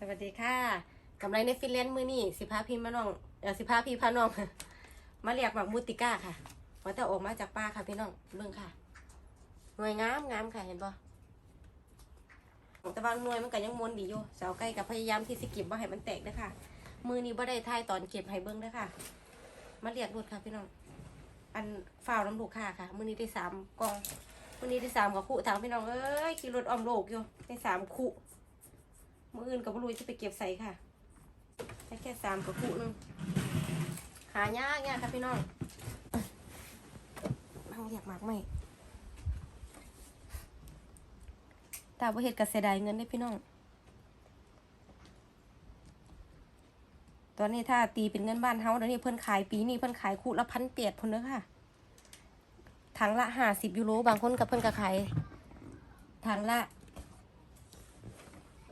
สวัสดีค่ะกำไรในฟินแลนด์มือนี่สิพาพี่มาน้องเออสิพาพี่พาน้อง มาเรียกแบบมูติก้าค่ะว่าแต่ออกมาจากป่าค่ะพี่น้องเบิ่งค่ะหน่วยงามงามค่ะเห็นปะแต่ว่าหน่วยมันก็ยังมวนดีอยู่สาวไก่กับพยายามที่สิเก็บว่าให้มันแตกนะคะมือนี้บ่ได้ทายตอนเก็บให้เบิ่งเด้ค่ะ มาเรียกรุดค่ะพี่น้อง อันฝ้าวน้ำลูกค่ะค่ะ มือนี้ได้สามกองมือนี้ได้สามกับคู่ถามพี่น้องเอ้ยขี่รถอ้อมโลกอยู่ได้สามคู่ มื่ออื่นก็บ่รู้จะไปเก็บใส่ค่ะได้แค่สามกระปุกนึงหายากเนี่ยค่ะพี่น้องบางอยากมากไหมตาบ่เฮ็ดก็เสียดายเงินได้พี่น้อง ตอนนี้ถ้าตีเป็นเงินบ้านเฮาเดี๋ยวนี้เพิ่นขายปีนี้เพิ่นขายคู่ละพันเปียดพุ่นเด้อค่ะ ถังละห้าสิบยูโรบางคนกับเพิ่นก็ขายถังละ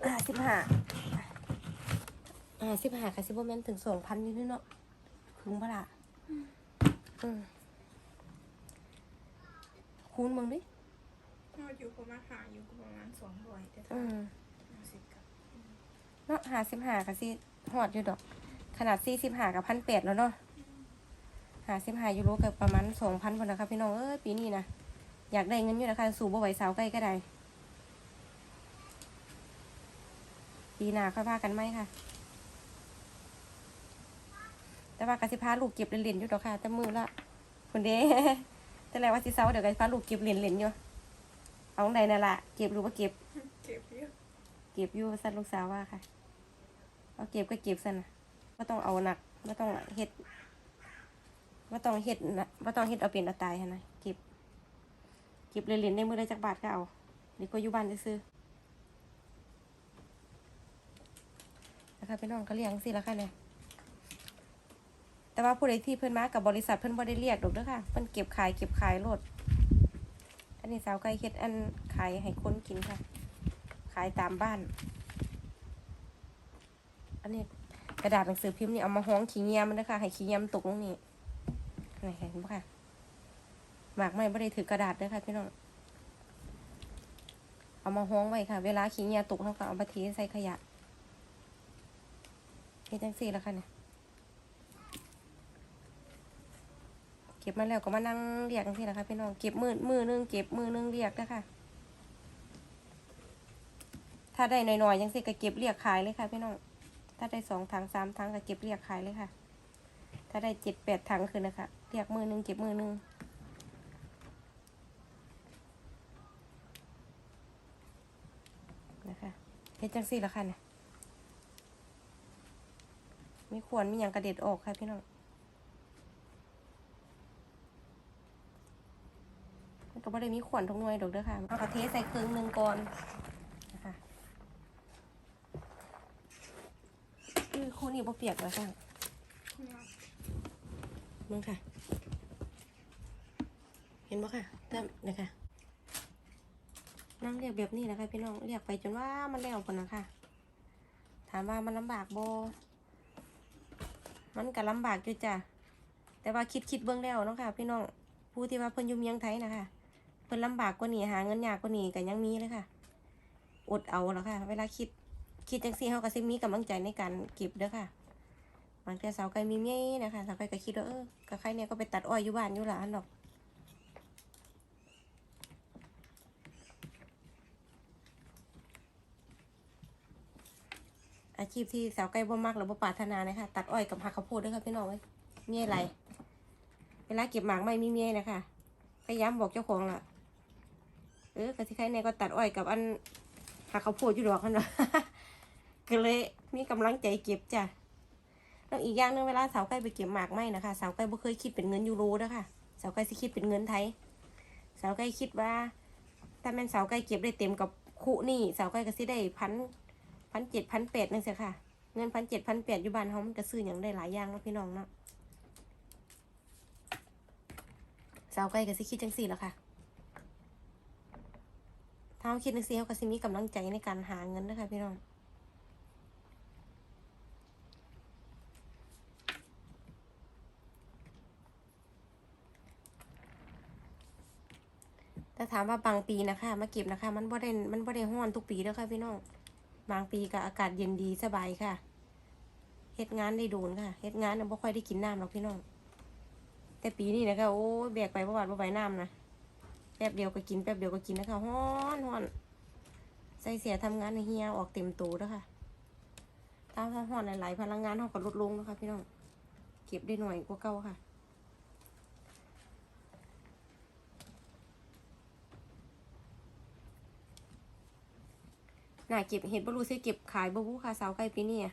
ห้าสิบห้าห้าสิบห้าค่ะสิบแมนถึงสองพันนิดๆเนาะถึงปะล่ะอืมคูณมึงดิเราอยู่ประมาณหาอยู่ประมาณสองร้อยแต่อืถ้ามห้าสิบกับเนาะห้าสิบห้าค่ะสิหอดอยู่ดอก ขนาดสี่สิบห้ากับพันแปดแล้วเนาะห้าสิบห้ายูโรกับประมาณสองพันคนนะคะพี่น้องเอ้ยปีนี้นะอยากได้เงินอยู่นะคะสู่บ่ไหวสาวใกล้ก็ได้ ปีหน้าค่อยว่ากันไหมค่ะ แต่ว่ากสิพาลูกเก็บเหรียญๆอยู่ดอกค่ะ แต่มือละคนเด้แต่แล้วว่าสิเซาเดี๋ยวกสิพาลูกเก็บเหรียญๆอยู่เอาไหนนั่นละเก็บหรือว่าเก็บ เก็บเยอะเก็บอยู่สันลูกสาวว่าค่ะ เอาเก็บก็เก็บสันนะไม่ต้องเอาหนักไม่ต้องเฮ็ดไม่ต้องเฮ็ดนะไม่ต้องเฮ็ดเอาเป็นเอาตายหั้นนะเก็บ เก็บเหรียญๆในมือได้จักบาทก็เอาดีกว่าอยู่บ้านซื้อ นะคะพี่น้องก็เรียกสิละค่ะเนี่ยแต่ว่าผู้ใดที่เพิ่นมากับบริษัทเพิ่นบ่ได้เรียกดอกเด้อค่ะเพิ่นเก็บขายเก็บขายโลดอันนี้สาวไก่เฮ็ดอันขายให้คนกินค่ะ ขายตามบ้าน อันนี้กระดาษหนังสือพิมพ์นี่เอามาห้องขี้เงียมันนะคะให้ขี้เงียมตกลงนี่นี่เห็นปะค่ะหมากไม่ไม่ได้ถือกระดาษด้วยค่ะพี่น้องเอามาห้องไว้ค่ะ เวลาขี้เงียตกเขาก็เอามาทิ้งใส่ขยะ เฮ็ดจังสี่แล้วค่ะเนี่ยเก็บมาแล้วก็มานั่งเรียกจังซี่แหละค่ะพี่น้องเก็บมือมือนึงเก็บมือนึงเรียกนะคะถ้าได้หน่อยๆยังสิก็เก็บเรียกขายเลยค่ะพี่น้องถ้าได้สองถังสามถังก็เก็บเรียกขายเลยค่ะ ถ้าได้เจ็ดแปดถังคือนะคะเรียกมือนึงเก็บมือนึงนะคะเฮ็ดจังซี่ละค่ะเนี่ย มีขวนมีอย่างกระเด็ดออกค่ะพี่น้องมันก็ไม่ได้มีขวนทุกหน่วยดอกเด้อค่ะเอากระเทใส่ครึ่งหนึ่งก่อนนะคะคือคู่นี้บ่เปียกแล้วค่ะมึงค่ะ เห็นบ่ค่ะเติมนะคะนั่งเรียกแบบนี้นะคะพี่น้องเรียกไปจนว่ามันแล้วคนนะคะถามว่ามันลำบากโบ มันก็ลำบากอยู่จ้ะแต่ว่าคิดคิดเบื้องแล้วเนาะค่ะ พี่น้องผู้ที่ว่าเพิ่นอยู่เมียงไทยนะคะเพิ่นลำบากกว่านี้หาเงินยากกว่านี้ก็ยังมีเลยค่ะ อดเอาแล้วค่ะ เวลาคิดคิดจังซี่เฮาก็สิมีกำลังใจในการเก็บเด้อค่ะบางเทีสาวไก่มีเมียนะคะสาวไก่ก็คิดว่าเออก็ใครเนี่ยก็ไปตัดอ้อยอยู่บ้านอยู่หลานดอก อาชีพที่สาวไก่บ่มักหรือบ่ปรารถนานะคะตัดอ้อยกับหักข้าวโพดด้วยค่ะพี่น้องเอ้ยเมียไรเวลาเก็บหมากไม่มีเมียนะคะพยายามบอกเจ้าของล่ะ เออกะสิใครในก็ตัดอ้อยกับอันหักข้าวโพดอยู่ดอกกันวะก็เลยมีกำลังใจเก็บจ้ะแล้วอีกอย่างนึงเวลาสาวไก่ไปเก็บหมากไม้นะคะสาวไก่บ่เคยคิดเป็นเงินยูโรนะคะสาวไก่สิคิดเป็นเงินไทยสาวไก่คิดว่าถ้าแม่นสาวไก่เก็บได้เต็มกับคุนี่สาวไก่ก็สิได้พัน พันเจ็ดพันแปดนั่นสิค่ะ เงินพันเจ็ดพันแปดอยู่บ้านเฮามันก็ซื้ออย่างได้หลายอย่างเนาะพี่น้องเนาะสาวไก่ก็สิคิดจังสี่แล้วค่ะถ้าเขาคิดในซีเขาก็สิมีกำลังใจในการหาเงินนะคะพี่น้องแต่ถามว่าบางปีนะคะ มาเก็บนะคะ มันบ่ได้มันบ่ได้ห้อนทุกปีแล้วค่ะพี่น้อง บางปีก็อากาศเย็นดีสบายค่ะเฮ็ดงานได้โดนค่ะเฮ็ดงานน่ะบ่ค่อยได้กินน้ำหรอกพี่น้อง แต่ปีนี้นะคะโอ้แบกไปประวัติบ่ไหวน้ำนะแป๊บเดียวก็กินแป๊บเดียวก็กินนะคะฮ้อนฮ้อนใส่เสียทำงานเฮียออกเต็มตัวแล้วค่ะถ้าฮ้อนหลายๆพลังงานเขาก็ลดลงนะคะพี่น้องเก็บได้หน่อยกว่าเก่าค่ะ น่าเก็บเห็ดบ่รู้สิเก็บขายบ่วู้ค่ะสาวไก่ปีนี้อะ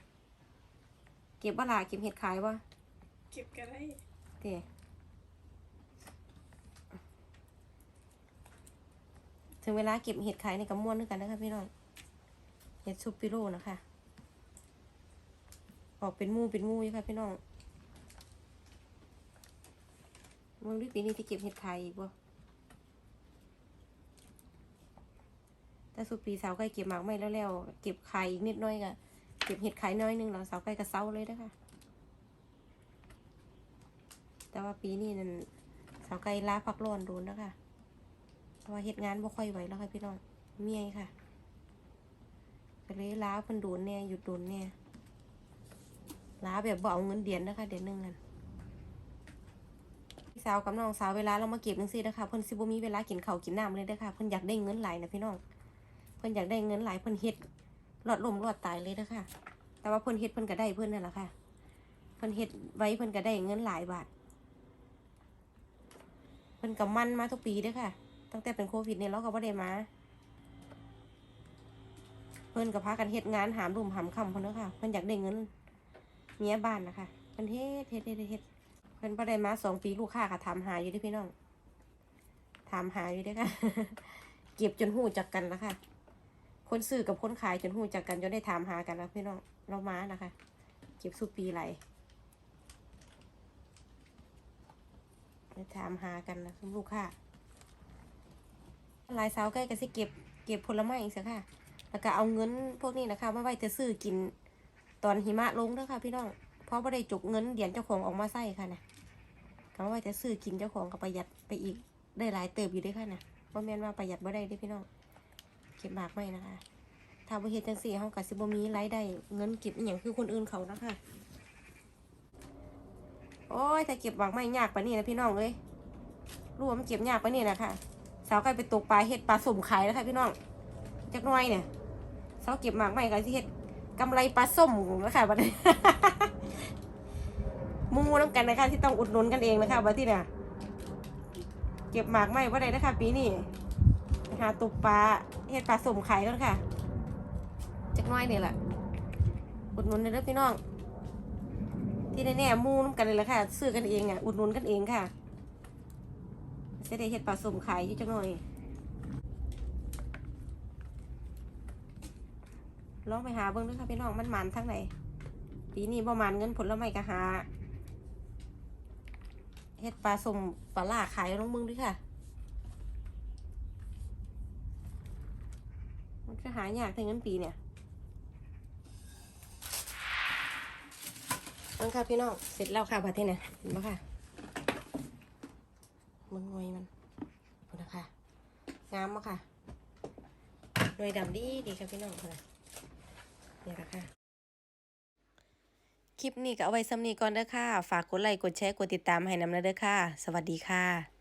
เก็บบ่ล่ะเก็บเห็ดขายบ่เก็บก็ได้เด้ถึงเวลาเก็บเห็ดขายในกระมวนด้วยกันนะคะพี่น้องเห็ดซุปปิโร่นะคะ ออกเป็นหมูเป็นหมูอยู่ค่ะพี่น้องมึงดูปีนี้ที่เก็บเห็ดขายอีกบ่ แต่สุดปีสาวไก่เก็บหมากไม่แล้วแล้วเก็บไขายอีกนิดน้อยก็เก็บเห็ดไขายน้อยหนึงแล้วสาวไก่ก็เศร้าเลยนะคะแต่ว่าปีนี้นั่นสาวไก่ลาพักร้อนโดนแล้วค่ะเพราะว่าเฮ็ดงานบ่ค่อยไหวแล้วค่ะพี่น้องเมียค่ะก็เลยลาเพิ่นโดนแน่หยุดโดนแน่ลาแบบบ่เอาเงินเดือนนะคะเดือนหนึ่งนั่นพี่สาวกับน้องสาวเวลาเรามาเก็บจังซี่นะคะเพิ่นสิบ่มีเวลากินข้าวกินน้ำเลยเด้อค่ะเพิ่นอยากได้เงินหลายนะพี่น้อง พิ่นอยากได้เงินหลายเพิ่นเฮ็ดรอดลมรอดตายเลยเด้อค่ะแต่ว่าเพิ่นเฮ็ดเพิ่นก็ได้เพิ่นนั่นแหละค่ะเพิ่นเฮ็ดไว้เพิ่นก็ได้เงินหลายบาทเพิ่นกับมันมาทุกปีเด้อค่ะ ตั้งแต่เป็นโควิดเนี่ยเราก็บ่ได้มาเพิ่นกับพากันเฮ็ดงานหามรุ่มหามค่ำเพิ่นเด้อค่ะเพิ่นอยากได้เงินเมียบ้านนะคะเพิ่นเฮ็ดเฮ็ดเฮ็ดเฮ็ดเพิ่นบ่ได้มาสองปีลูกค้าก็ถามหาอยู่เด้พี่น้องถามหาอยู่เด้อค่ะ เก็บจนหู้จักกันแล้วค่ะ คนซื้อกับคนขายจนหูจักกันจนได้ถามหากันแล้วพี่น้องเรามานะคะ เก็บสุปีไหลไปถามหากันนะคุณลูกค้าลายสาวใกล้ก็สิเก็บเก็บผลไม้อีกสักค่ะ แล้วก็เอาเงินพวกนี้นะคะมาไว้จะซื้อกินตอนหิมะลงเด้อค่ะ พี่น้อง เพราะว่าได้จุกเงินเดียนเจ้าของออกมาใส่ค่ะนะก็มาไว้จะซื้อกินเจ้าของก็ประหยัดไปอีกได้หลายเติบอยู่ด้วยค่ะนะว่าแม่นว่าประหยัดบ่ได้ด้อพี่น้อง ก็บมากไม่นะคะ ถ้าบ่เฮ็ดจังซี่เฮาก็สิบ่มีรายได้เงินเก็บอีหยังคือคนอื่นเขานะคะ โอ้ยถ้าเก็บหวังไม่ยากปะนี่นะพี่น้องเอ้ยรู้ว่ามันเก็บยากปะนี่นะค่ะสาวไก่ไปตกปลาเห็ดปลาส้มขายแล้วค่ะพี่น้องจักหน้อยเนี่ยสาวเก็บหมากไม่ก็สิเห็ดกำไรปลาส้มแล้วค่ะบัดนี้หมูน้ำกันนะคะที่ต้องอุดหนุนกันเองนะคะบัดที่เนี่ยเก็บหมากไม่ว่าใดนะคะปีนี้ หาตกปลาเห็ดปลาส้มขายกันค่ะจักน้อยเนี่ยแหละอุดหนุนเลยเด้อพี่น้อง ที่แน่ๆมูน้ำกันเลยละค่ะ ซื้อกันเองอะ อุดหนุนกันเองค่ะจะได้เห็ดปลาสมขายอยู่จังน่อยลองไปหาเบิ้งด้วยค่ะพี่น้องมันมันทั้งไหนปีนี้ประมาณเงินผลไม้ก็หาเห็ดปลาสมปลาล่าขายลองเบิ้งด้วยค่ะ มัน ก็หายากถึงเงินปีเนี่ยเบิ่งค่ะพี่น้องเสร็จแล้วค่ะบัดนี้นเห็นไหมค่ะมึงงวยมันดูนะคะงามมากค่ะหน่วยดำดีดีค่ะพี่น้องค่ะนี่แหละค่ะคลิปนี้ก็เอาไว้ซ้ำนีก่อนเด้อค่ะ ฝากกดไลค์ กดแชร์ กดติดตามให้นำนะเด้อค่ะ สวัสดีค่ะ